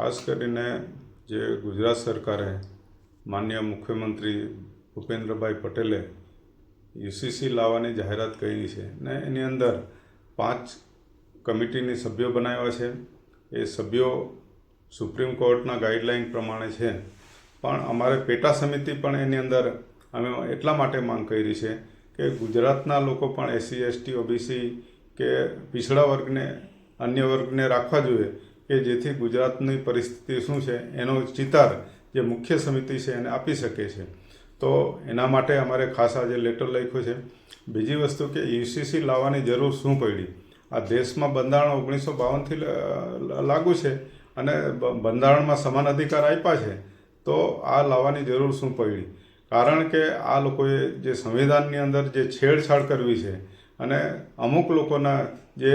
ખાસ કરીને જે ગુજરાત સરકારે માન્ય મુખ્યમંત્રી ભૂપેન્દ્રભાઈ પટેલે યુસીસી લાવવાની જાહેરાત કરી છે ને એની અંદર પાંચ કમિટીની સભ્યો બનાવ્યા છે. એ સભ્યો સુપ્રીમ કોર્ટના ગાઈડલાઈન પ્રમાણે છે. પણ અમારે પેટા સમિતિ પણ એની અંદર અમે એટલા માટે માંગ કરી છે કે ગુજરાતના લોકો પણ એસસી, એસટી, ઓબીસી કે પીછળા વર્ગને, અન્ય વર્ગને રાખવા જોઈએ. કે જેથી ગુજરાતની પરિસ્થિતિ શું છે, એનો ચિતાર જે મુખ્ય સમિતિ છે એને આપી શકે છે. તો એના માટે અમારે ખાસ આજે લેટર લખ્યો છે. બીજી વસ્તુ કે યુસીસી લાવવાની જરૂર શું પડી? આ દેશમાં બંધારણ ઓગણીસો બાવનથી લાગુ છે અને બંધારણમાં સમાન અધિકાર આપ્યા છે. તો આ લાવવાની જરૂર શું પડી? કારણ કે આ લોકોએ જે સંવિધાનની અંદર જે છેડછાડ કરવી છે અને અમુક લોકોના જે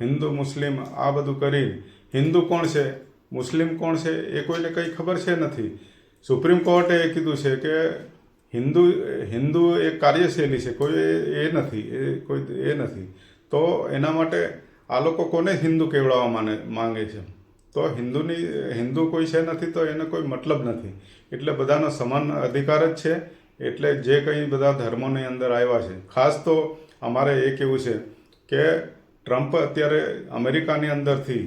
હિન્દુ, મુસ્લિમ આ બધું કરી હિન્દુ કોણ છે? મુસ્લિમ કોણ છે એ કોઈને કંઈ ખબર છે નથી. સુપ્રીમ કોર્ટે એ કીધું છે કે હિન્દુ હિન્દુ એ કાર્યશૈલી છે, કોઈ એ નથી, એ કોઈ એ નથી. તો એના માટે આ લોકો કોને હિન્દુ કેવડાવવા માને, માંગે છે? તો હિન્દુની, હિન્દુ કોઈ છે નથી તો એને કોઈ મતલબ નથી. એટલે બધાનો સમાન અધિકાર જ છે. એટલે જે કંઈ બધા ધર્મોની અંદર આવ્યા છે. ખાસ તો અમારે એ કેવું છે કે ટ્રમ્પ અત્યારે અમેરિકાની અંદરથી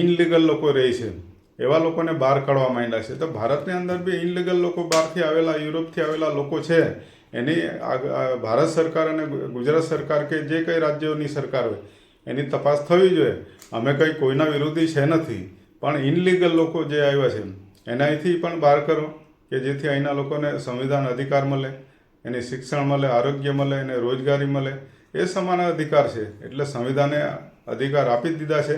ઇનલીગલ લોકો રહે છે. એવા લોકોને બહાર કાઢવા માંડ્યા છે. તો ભારતની અંદર બી ઇનલીગલ લોકો બહારથી આવેલા, યુરોપથી આવેલા લોકો છે. એની ભારત સરકાર અને ગુજરાત સરકાર કે જે કંઈ રાજ્યોની સરકાર હોય, એની તપાસ થવી જોઈએ. અમે કંઈ કોઈના વિરોધી છે નથી. પણ ઇનલીગલ લોકો જે આવ્યા છે એને અહીંથી પણ બહાર કરો કે જેથી અહીંના લોકોને સંવિધાન અધિકાર મળે, એને શિક્ષણ મળે, આરોગ્ય મળે, એને રોજગારી મળે. એ સમાન અધિકાર છે. એટલે સંવિધાને અધિકાર આપી દીધા છે.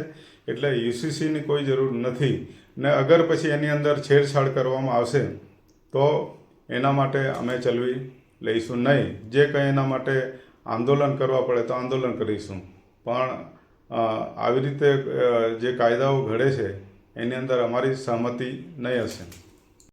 એટલે યુસીસીની કોઈ જરૂર નથી. ને અગર પછી એની અંદર છેડછાડ કરવામાં આવશે, તો એના માટે અમે ચલવી લઈશું નહીં. જે કંઈ એના માટે આંદોલન કરવા પડે તો આંદોલન કરીશું. પણ આવી રીતે જે કાયદાઓ ઘડે છે, એની અંદર અમારી સહમતિ નહીં હશે.